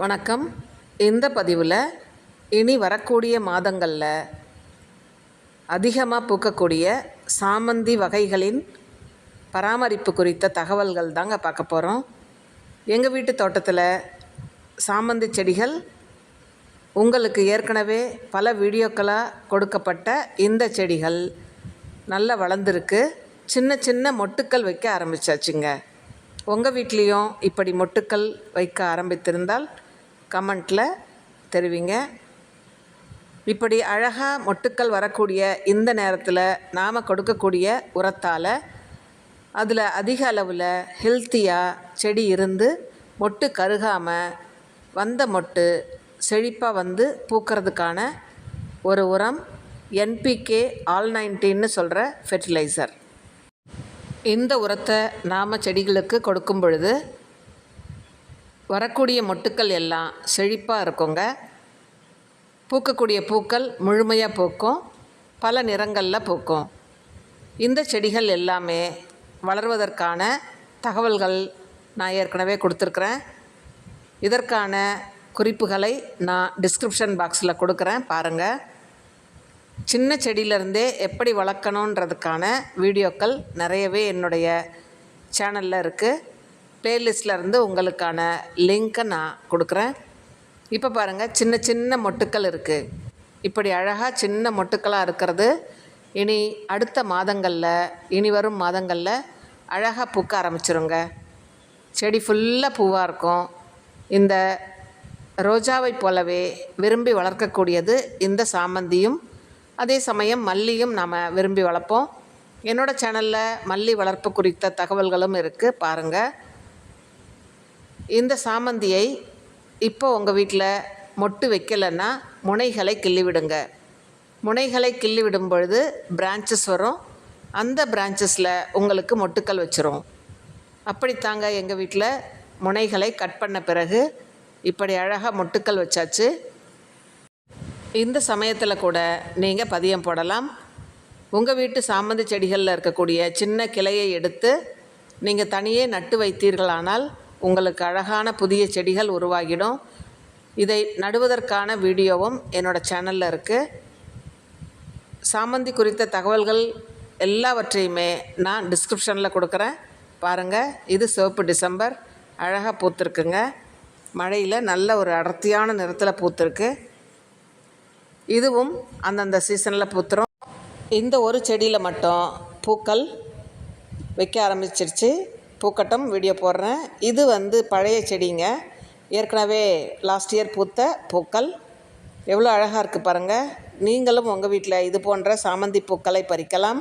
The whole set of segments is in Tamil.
வணக்கம். இந்த பதிவில் இனி வரக்கூடிய மாதங்களில் அதிகமாக பூக்கக்கூடிய சாமந்தி வகைகளின் பராமரிப்பு குறித்த தகவல்கள் தாங்க பார்க்க போகிறோம் எங்கள் வீட்டு தோட்டத்தில் சாமந்தி செடிகள் உங்களுக்கு ஏற்கனவே பல வீடியோக்களாக கொடுக்கப்பட்ட இந்த செடிகள் நல்லா வளர்ந்துருக்கு. சின்ன சின்ன மொட்டுக்கள் வைக்க ஆரம்பித்தாச்சுங்க உங்கள் வீட்லேயும் இப்படி மொட்டுக்கள் வைக்க ஆரம்பித்திருந்தால் கமெண்ட்டில் தெரிவிங்க. இப்படி அழகாக மொட்டுக்கள் வரக்கூடிய இந்த நேரத்தில் நாம் கொடுக்கக்கூடிய உரத்தால் அதில் அதிக அளவில் ஹெல்த்தியாக செடி இருந்து மொட்டு கருகாமல் வந்த மொட்டு செழிப்பாக வந்து பூக்கிறதுக்கான ஒரு உரம் என்பிகே ஆல் நைன்டீன்னு சொல்கிற ஃபெர்டிலைசர் இந்த உரத்தை நாம் செடிகளுக்கு கொடுக்கும் பொழுது வரக்கூடிய மொட்டுக்கள் எல்லாம் செழிப்பாக இருக்குங்க. பூக்கக்கூடிய பூக்கள் முழுமையாக பூக்கும். பல நிறங்களில் பூக்கும். இந்த செடிகள் எல்லாமே வளர்வதற்கான தகவல்கள் நான் ஏற்கனவே கொடுத்துருக்குறேன். இதற்கான குறிப்புகளை நான் டிஸ்கிரிப்ஷன் பாக்ஸில் கொடுக்குறேன். பாருங்கள் சின்ன செடியிலேருந்தே எப்படி வளர்க்கணுன்றதுக்கான வீடியோக்கள் நிறையவே என்னுடைய சேனலில் இருக்குது பிளேலிஸ்டில் இருந்து உங்களுக்கான லிங்க்கை நான் கொடுக்குறேன். இப்போ பாருங்கள் சின்ன சின்ன மொட்டுக்கள் இருக்குது இப்படி அழகாக சின்ன மொட்டுக்களாக இருக்கிறது. இனி அடுத்த மாதங்களில் இனி வரும் மாதங்களில் அழகாக பூக்க ஆரம்பிச்சிருங்க. செடி ஃபுல்லாக பூவாக இருக்கும். இந்த ரோஜாவை போலவே விரும்பி வளர்க்கக்கூடியது இந்த சாமந்தியும் அதே சமயம் மல்லியும் நாம் விரும்பி வளர்ப்போம். என்னோடய சேனலில் மல்லி வளர்ப்பு குறித்த தகவல்களும் இருக்குது பாருங்கள் இந்த சாமந்தியை இப்போ உங்கள் வீட்டில் மொட்டு வைக்கலைன்னா முனைகளை கிள்ளி விடுங்க முனைகளை கிள்ளி விடும் பொழுது பிரான்ச்சஸ் வரும். அந்த பிரான்ச்சஸில் உங்களுக்கு மொட்டுக்கள் வச்சிரும். அப்படித்தாங்க எங்கள் வீட்டில் முனைகளை கட் பண்ண பிறகு இப்படி அழகாக மொட்டுக்கள் வச்சாச்சு. இந்த சமயத்தில் கூட நீங்கள் பதியம் போடலாம். உங்கள் வீட்டு சாமந்தி செடிகளில் இருக்கக்கூடிய சின்ன கிளையை எடுத்து நீங்கள் தனியே நட்டு வைத்தீர்களானால் உங்களுக்கு அழகான புதிய செடிகள் உருவாகிடும். இதை நடுவதற்கான வீடியோவும் என்னோடய சேனலில் இருக்குது சாமந்தி குறித்த தகவல்கள் எல்லாவற்றையுமே நான் டிஸ்கிரிப்ஷனில் கொடுக்குறேன். பாருங்கள் இது சிவப்பு டிசம்பர் அழகாக பூத்துருக்குங்க. மழையில் நல்ல ஒரு அடர்த்தியான நிறத்தில் பூத்துருக்கு. இதுவும் அந்தந்த சீசனில் பூத்துரும். இந்த ஒரு செடியில் மட்டும் பூக்கள் வைக்க ஆரம்பிச்சிருச்சு. பூக்கட்டும் வீடியோ போடுறேன். இது வந்து பழைய செடிங்க. ஏற்கனவே லாஸ்ட் இயர் பூத்த பூக்கள். எவ்வளோ அழகாக இருக்குது பாருங்கள் நீங்களும் உங்கள் வீட்டில் இது போன்ற சாமந்தி பூக்களை பறிக்கலாம்.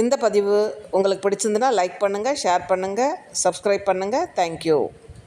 இந்த பதிவு உங்களுக்கு பிடிச்சிருந்துன்னா லைக் பண்ணுங்கள் ஷேர் பண்ணுங்கள் சப்ஸ்கிரைப் பண்ணுங்கள் தேங்க்யூ